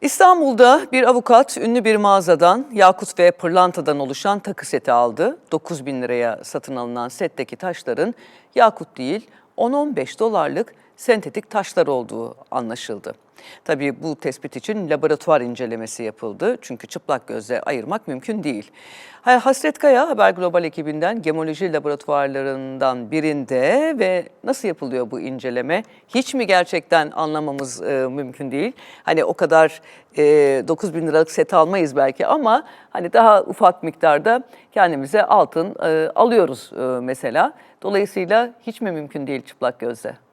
İstanbul'da bir avukat ünlü bir mağazadan yakut ve pırlantadan oluşan takı seti aldı. 9 bin liraya satın alınan setteki taşların yakut değil 10-15 dolarlık sentetik taşlar olduğu anlaşıldı. Tabii bu tespit için laboratuvar incelemesi yapıldı. Çünkü çıplak gözle ayırmak mümkün değil. Ha- Hasret Kaya Haber Global ekibinden gemoloji laboratuvarlarından birinde ve nasıl yapılıyor bu inceleme? Hiç mi gerçekten anlamamız e, mümkün değil? Hani o kadar e, 9 bin liralık set almayız belki ama hani daha ufak miktarda kendimize altın e, alıyoruz e, mesela. Dolayısıyla hiç mi mümkün değil çıplak gözle?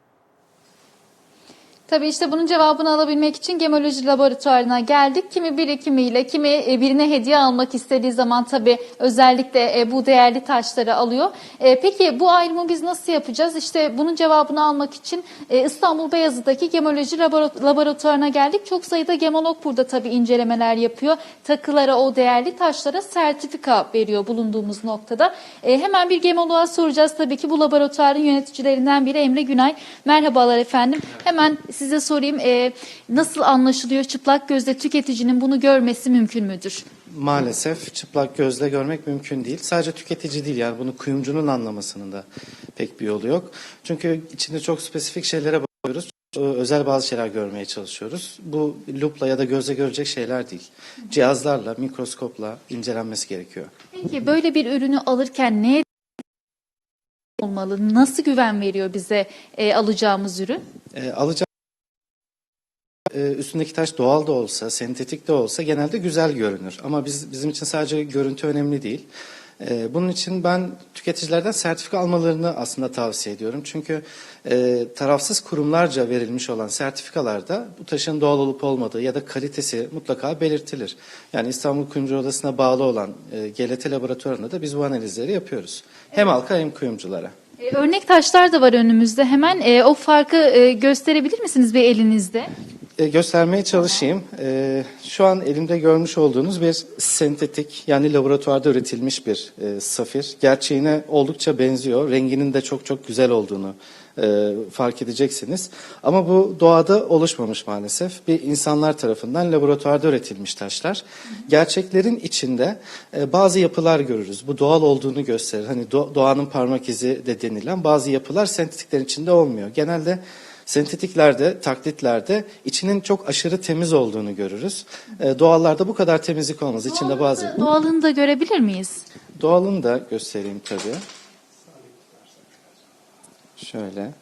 Tabii işte bunun cevabını alabilmek için gemoloji laboratuvarına geldik. Kimi birikimiyle, kimi e, birine hediye almak istediği zaman tabii özellikle e, bu değerli taşları alıyor. E, Peki bu ayrımı biz nasıl yapacağız? İşte bunun cevabını almak için İstanbul Beyazıt'taki gemoloji labora- laboratuvarına geldik. Çok sayıda gemolog burada tabii incelemeler yapıyor. Takılara, o değerli taşlara sertifika veriyor bulunduğumuz noktada. Hemen bir gemoloğa soracağız tabii ki bu laboratuvarın yöneticilerinden biri Emre Günay. Merhabalar efendim. Hemen size sorayım e, nasıl anlaşılıyor çıplak gözle tüketicinin bunu görmesi mümkün müdür? Maalesef çıplak gözle görmek mümkün değil. Sadece tüketici değil yani bunu kuyumcunun anlamasının da pek bir yolu yok. Çünkü içinde çok spesifik şeylere bakıyoruz. Ee, Özel bazı şeyler görmeye çalışıyoruz. Bu lupla ya da gözle görecek şeyler değil. Cihazlarla, mikroskopla incelenmesi gerekiyor. Peki böyle bir ürünü alırken neye olmalı? Nasıl güven veriyor bize e, alacağımız ürün? Ee, alacağım e, üstündeki taş doğal da olsa, sentetik de olsa genelde güzel görünür. Ama biz bizim için sadece görüntü önemli değil. Ee, bunun için ben tüketicilerden sertifika almalarını aslında tavsiye ediyorum. Çünkü e, tarafsız kurumlarca verilmiş olan sertifikalarda bu taşın doğal olup olmadığı ya da kalitesi mutlaka belirtilir. Yani İstanbul Kuyumcu Odası'na bağlı olan e, GLT laboratuvarında da biz bu analizleri yapıyoruz. Hem halka hem kuyumculara. E, örnek taşlar da var önümüzde. Hemen e, o farkı e, gösterebilir misiniz bir elinizde? E, göstermeye çalışayım. E, şu an elimde görmüş olduğunuz bir sentetik yani laboratuvarda üretilmiş bir e, safir. Gerçeğine oldukça benziyor. Renginin de çok çok güzel olduğunu fark edeceksiniz. Ama bu doğada oluşmamış maalesef. Bir insanlar tarafından laboratuvarda üretilmiş taşlar. Gerçeklerin içinde bazı yapılar görürüz. Bu doğal olduğunu gösterir. Hani do- doğanın parmak izi de denilen bazı yapılar sentetiklerin içinde olmuyor. Genelde Sentetiklerde, taklitlerde içinin çok aşırı temiz olduğunu görürüz. E, doğallarda bu kadar temizlik olmaz. İçinde bazı. Doğalını da görebilir miyiz? Doğalını da göstereyim tabii. Şöyle.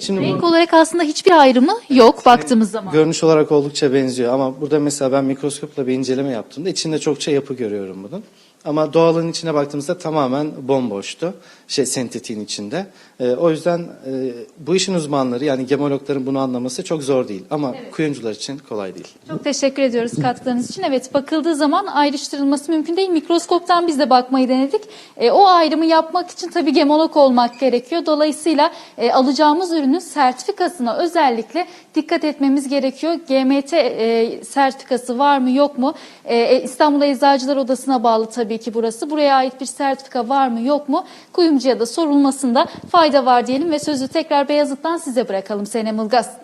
Şimdi bu Renk olarak aslında hiçbir ayrımı yok baktığımız zaman. görünüş olarak oldukça benziyor ama burada mesela ben mikroskopla bir inceleme yaptığımda içinde çokça yapı görüyorum bunun. Ama doğalın içine baktığımızda tamamen bomboştu. Şey sentetiğin içinde. E, o yüzden e, bu işin uzmanları yani gemologların bunu anlaması çok zor değil. Ama kuyumcular için kolay değil. Çok teşekkür ediyoruz katkılarınız için. Evet bakıldığı zaman ayrıştırılması mümkün değil. Mikroskoptan biz de bakmayı denedik. E, o ayrımı yapmak için tabii gemolog olmak gerekiyor. Dolayısıyla e, alacağımız ürünün sertifikasına özellikle dikkat etmemiz gerekiyor. GMT e, sertifikası var mı yok mu? E, e, İstanbul Eczacılar Odası'na bağlı tabii ki burası. Buraya ait bir sertifika var mı yok mu? Kuyumcuya da sorulmasında fayda var diyelim ve sözü tekrar Beyazıt'tan size bırakalım Senem Ilgaz.